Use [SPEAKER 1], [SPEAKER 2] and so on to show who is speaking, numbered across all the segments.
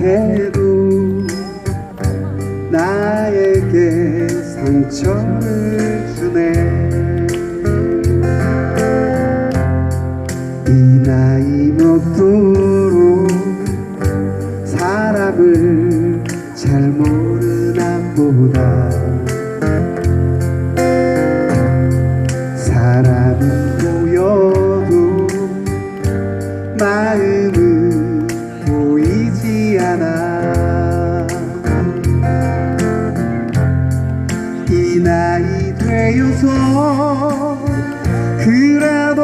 [SPEAKER 1] 해도 나에게 상처를 주네. 이 나이 먹도록 사람을 잘 모르나 보다. 사람은 보여도 마음은 이 나이 되어서 그래도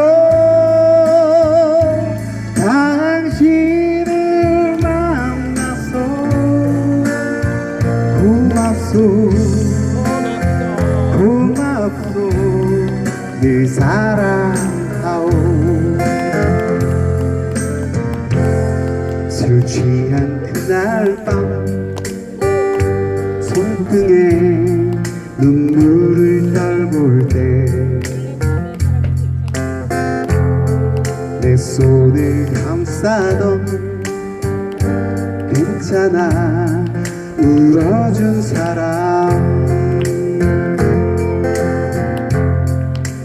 [SPEAKER 1] 당신을 만나서 고맙소. 고맙소. 늘 사랑하오. 술 취한 그날 밤 손등에 감싸던 괜찮아. 울어준 사람.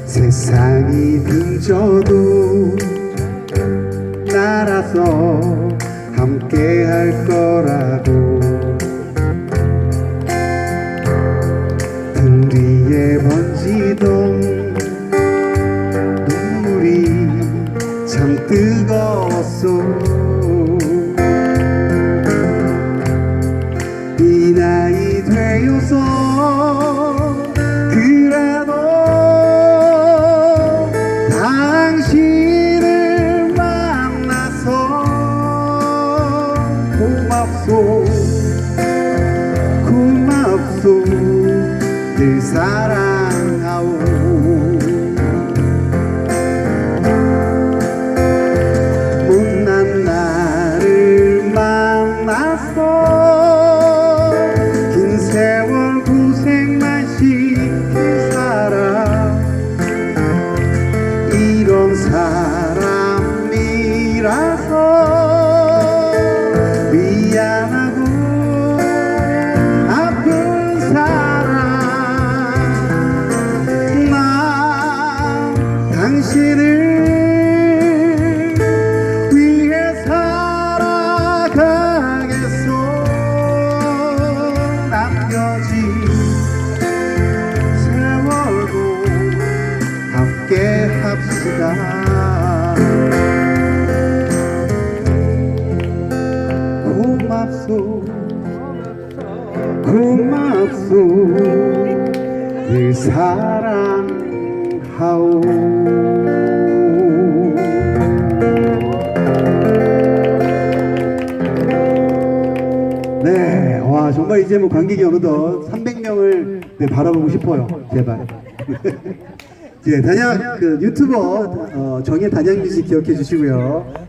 [SPEAKER 1] 세상이 빙져도 날아서 함께 할 거라고. 등 위에 번지던 고맙소. 고맙소. 늘 사랑 합시다 고맙소 고맙소 늘 사랑하오 네, 와 정말 이제 뭐 관객이 어느덧 300명을 네, 바라보고 싶어요. 제발. 예, 단양 그 유튜버 어, 정예 단양 뮤직 기억해 주시고요.